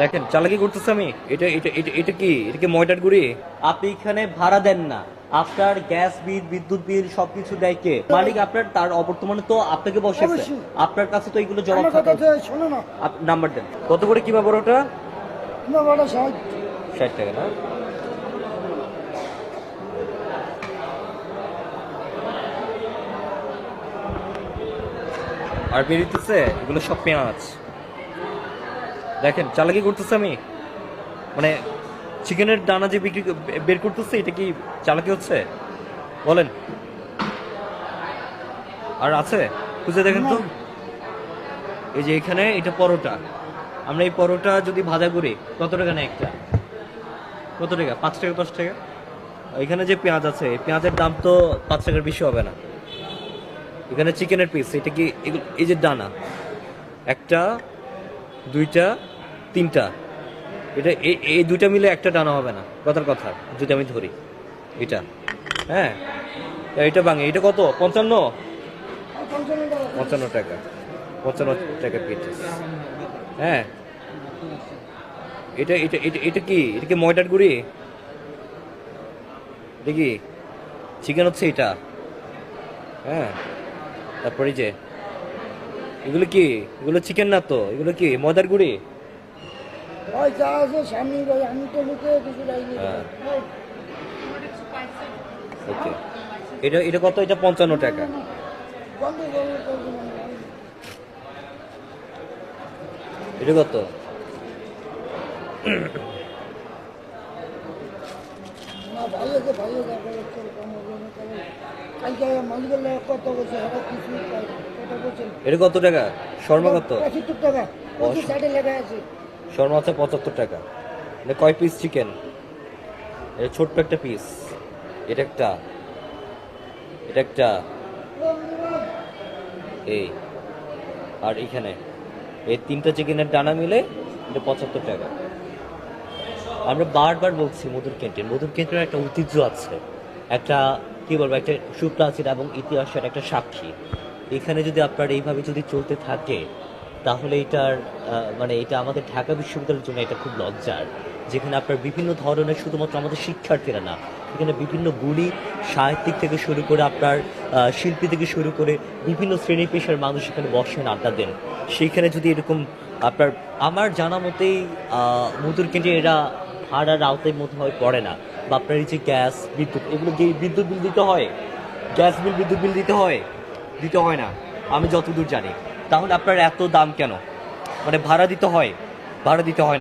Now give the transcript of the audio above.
দেখেন চালাকি করতেছে আমি। এটা এটা এটা এটা কি? এটা কি ময়দার গুড়ি? আপনি এখানে ভাড়া দেন না। আপনার গ্যাস বিল বিদ্যুৎ বিল সবকিছু দেয় কে? মালিক আপনার তার অবর্তমানে তো আপনাকে বসেছে অবশ্যই। আপনার কাছে তো এগুলো জমা থাকা নাম্বার দেন। কত করে কি ব্যাপার ওটা ষাট টাকা না? আর বেরিতেছে এগুলো সব পেঁয়াজ। দেখেন চালাকি করতেছে আমি। মানে চিকেনের দানা যে বিক্রি বের করতেছে এটা কি চালাকি হচ্ছে? বলেন। আর আছে? খুঁজে দেখেন তো। এই যে এখানে এটা পরোটা। আমরা এই পরোটা যদি ভাজা করি কত টাকা নেয় একটা? কত টাকা? পাঁচ টাকা দশ টাকা? এখানে যে পেঁয়াজ আছে এই পেঁয়াজের দাম তো পাঁচ টাকার বেশি হবে না। এখানে চিকেনের পিস এটা কি এই যে ডানা একটা দুইটা, তিনটা। এটা এই দুইটা মিলে একটা ডানা হবে না, কথার কথা, যদি আমি ধরি। এটা হ্যাঁ? এটা ভাঙে। এটা কত? পঞ্চান্ন? পঞ্চান্ন টাকা। পঞ্চান্ন টাকা পিস হ্যাঁ? এটা এটা এটা এটা কি? এটা কি ময়দার গুড়ি? এটা কি? চিকেন হচ্ছে এটা। হ্যাঁ? তারপরে যে এগুলো কি? এগুলো চিকেন না তো? এগুলো কি ময়দার গুড়ি? ভাই যা আছে সামনে ভাই আমি তো লুকে কিছু যাইনি। হ্যাঁ। ওকে। এটা এটা কত? এটা পঞ্চান্ন টাকা। এটা কত? না আছে এটা কত টাকা? শর্মা কত? পঁচাত্তর টাকা। শর্মা আছে। পঁচাত্তর টাকা। এটা কয় পিস চিকেন এটা ছোট্ট একটা পিস এটা একটা। এটা একটা। এই। আর এখানে। এই তিনটা চিকেনের ডানা মিলে এটা পঁচাত্তর টাকা। আমরা বারবার বলছি মধুর ক্যান্টিন মধুর ক্যান্টিনের একটা ঐতিহ্য আছে। একটা, কি বলব, একটা সুপ্রাচীন এবং ইতিহাসের একটা সাক্ষী। এখানে যদি আপনার এইভাবে যদি চলতে থাকে, তাহলে এটার মানে এটা আমাদের ঢাকা বিশ্ববিদ্যালয়ের জন্য এটা খুব লজ্জার। যেখানে আপনার বিভিন্ন ধরনের শুধুমাত্র আমাদের শিক্ষার্থীরা না, এখানে বিভিন্ন গুণী সাহিত্যিক থেকে শুরু করে আপনার শিল্পী থেকে শুরু করে বিভিন্ন শ্রেণি পেশার মানুষ এখানে বসেন, আড্ডা দেন। সেইখানে যদি এরকম আপনার, আমার জানা মতেই মধুর কেন্দ্রে এরা ভাড়ার আওতায় মধ্যে হয় পড়ে না। বা আপনার এই যে গ্যাস, বিদ্যুৎ, এগুলো বিদ্যুৎ বিল দিতে হয়? গ্যাস বিল, বিদ্যুৎ বিল দিতে হয়? দিতে হয় না। আমি যতদূর জানি। তাহলে আপনার এত দাম কেন? মানে ভাড়া দিতে হয়। ভাড়া দিতে হয়।